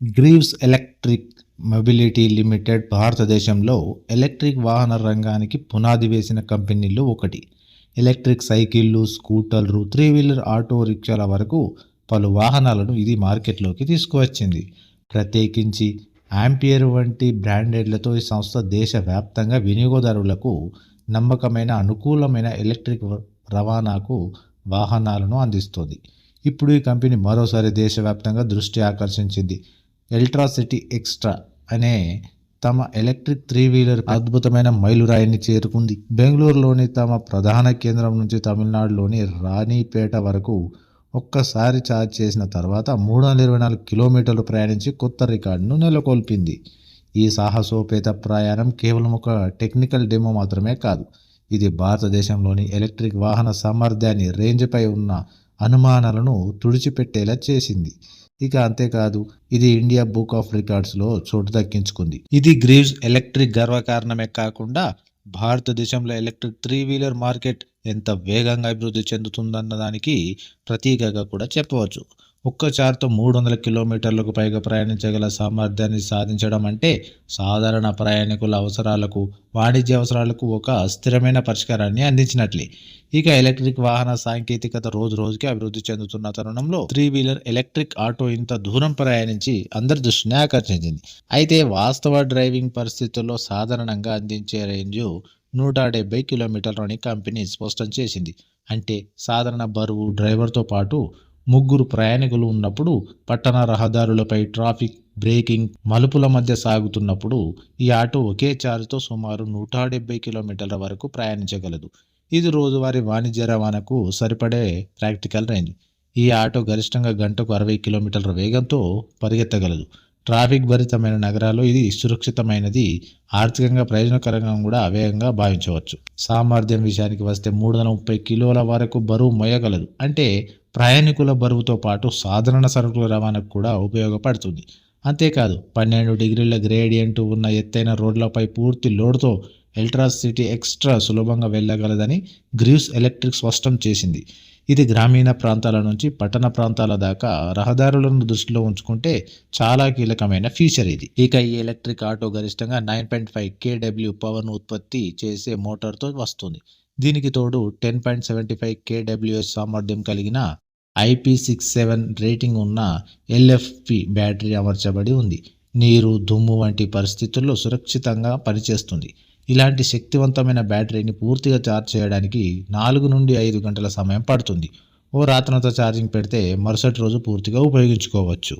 Greaves electric mobility limited భారతదేశంలో electric వాహన రంగానికి పునాది వేసిన కంపెనీల్లో ఒకటి. ఎలక్ట్రిక్ సైకిళ్ళు స్కూటర్లు త్రీ వీలర్ ఆటో రిక్షాల వరకు పలు వాహనాలను ఇది మార్కెట్లోకి తీసుకువచ్చింది. ప్రత్యేకించి యాంపియర్ వంటి బ్రాండెడ్లతో ఈ సంస్థ దేశవ్యాప్తంగా వినియోగదారులకు నమ్మకమైన అనుకూలమైన ఎలక్ట్రిక్ రవాణాకు వాహనాలను అందిస్తుంది. ఇప్పుడు ఈ కంపెనీ మరోసారి దేశవ్యాప్తంగా దృష్టి ఆకర్షించింది. ఎల్ట్రాసిటీ ఎక్స్ట్రా అనే తమ ఎలక్ట్రిక్ త్రీ వీలర్ అద్భుతమైన మైలురాయిని చేరుకుంది. బెంగళూరులోని తమ ప్రధాన కేంద్రం నుంచి తమిళనాడులోని రాణిపేట వరకు ఒక్కసారి ఛార్జ్ చేసిన తర్వాత మూడు వందల ఇరవై నాలుగు కిలోమీటర్లు ప్రయాణించి కొత్త రికార్డును నెలకొల్పింది. ఈ సాహసోపేత ప్రయాణం కేవలం ఒక టెక్నికల్ డెమో మాత్రమే కాదు ఇది భారతదేశంలోని ఎలక్ట్రిక్ వాహన సామర్థ్యాన్ని రేంజ్పై ఉన్న అనుమానాలను తుడిచిపెట్టేలా చేసింది. ఇక అంతేకాదు ఇది ఇండియా బుక్ ఆఫ్ రికార్డ్స్లో చోటు దక్కించుకుంది. ఇది గ్రీవ్స్ ఎలక్ట్రిక్ గర్వకారణమే కాకుండా భారతదేశంలో ఎలక్ట్రిక్ త్రీ వీలర్ మార్కెట్ ఎంత వేగంగా అభివృద్ధి చెందుతుందన్న దానికి ప్రతీకగా కూడా చెప్పవచ్చు. ఒక్క చార్తో మూడు వందల కిలోమీటర్లకు పైగా ప్రయాణించగల సామర్థ్యాన్ని సాధించడం అంటే సాధారణ ప్రయాణికుల అవసరాలకు వాణిజ్య అవసరాలకు ఒక స్థిరమైన పరిష్కారాన్ని అందించినట్లే. ఇక ఎలక్ట్రిక్ వాహన సాంకేతికత రోజు రోజుకి అభివృద్ధి చెందుతున్న తరుణంలో త్రీ వీలర్ ఎలక్ట్రిక్ ఆటో ఇంత దూరం ప్రయాణించి అందరి దృష్టిని ఆకర్షించింది. అయితే వాస్తవ డ్రైవింగ్ పరిస్థితుల్లో సాధారణంగా అందించే రేంజ్ నూట డెబ్బై కిలోమీటర్లని కంపెనీ స్పష్టం చేసింది. అంటే సాధారణ బరువు డ్రైవర్తో పాటు ముగ్గురు ప్రయాణికులు ఉన్నప్పుడు పట్టణ రహదారులపై ట్రాఫిక్ బ్రేకింగ్ మలుపుల మధ్య సాగుతున్నప్పుడు ఈ ఆటో ఒకే చార్జ్తో సుమారు నూట డెబ్బై కిలోమీటర్ల వరకు ప్రయాణించగలదు. ఇది రోజువారీ వాణిజ్య రవాణాకు సరిపడే ప్రాక్టికల్ రేంజ్. ఈ ఆటో గరిష్టంగా గంటకు అరవై కిలోమీటర్ల వేగంతో పరిగెత్తగలదు. ట్రాఫిక్ భరితమైన నగరాల్లో ఇది సురక్షితమైనది ఆర్థికంగా ప్రయోజనకరంగా కూడా అవేగంగా భావించవచ్చు. సామర్థ్యం విషయానికి వస్తే మూడు వందల ముప్పై కిలోల వరకు బరువు మోయగలదు. అంటే ప్రయాణికుల బరువుతో పాటు సాధారణ సరుకుల రవాణాకు కూడా ఉపయోగపడుతుంది. అంతేకాదు పన్నెండు డిగ్రీల గ్రేడియంట్ ఉన్న ఎత్తైన రోడ్లపై పూర్తి లోడ్తో ఎల్ట్రా సిటీ ఎక్స్ట్రా సులభంగా వెళ్ళగలదని గ్రీవ్స్ ఎలక్ట్రిక్ స్పష్టం చేసింది. ఇది గ్రామీణ ప్రాంతాల నుంచి పట్టణ ప్రాంతాల దాకా రహదారులను దృష్టిలో ఉంచుకుంటే చాలా కీలకమైన ఫీచర్ ఇది. ఇక ఈ ఎలక్ట్రిక్ ఆటో గరిష్టంగా నైన్ పాయింట్ ఫైవ్ కేడబ్ల్యూ పవర్ను ఉత్పత్తి చేసే మోటార్తో వస్తుంది. దీనికి తోడు ten point seventy five KWS సామర్థ్యం కలిగిన ఐపీ సిక్స్ సెవెన్ రేటింగ్ ఉన్న ఎల్ఎఫ్పి బ్యాటరీ అమర్చబడి ఉంది. నీరు దుమ్ము వంటి పరిస్థితుల్లో సురక్షితంగా పనిచేస్తుంది. ఇలాంటి శక్తివంతమైన బ్యాటరీని పూర్తిగా ఛార్జ్ చేయడానికి నాలుగు నుండి ఐదు గంటల సమయం పడుతుంది. ఓ రాత్రంతా ఛార్జింగ్ పెడితే మరుసటి రోజు పూర్తిగా ఉపయోగించుకోవచ్చు.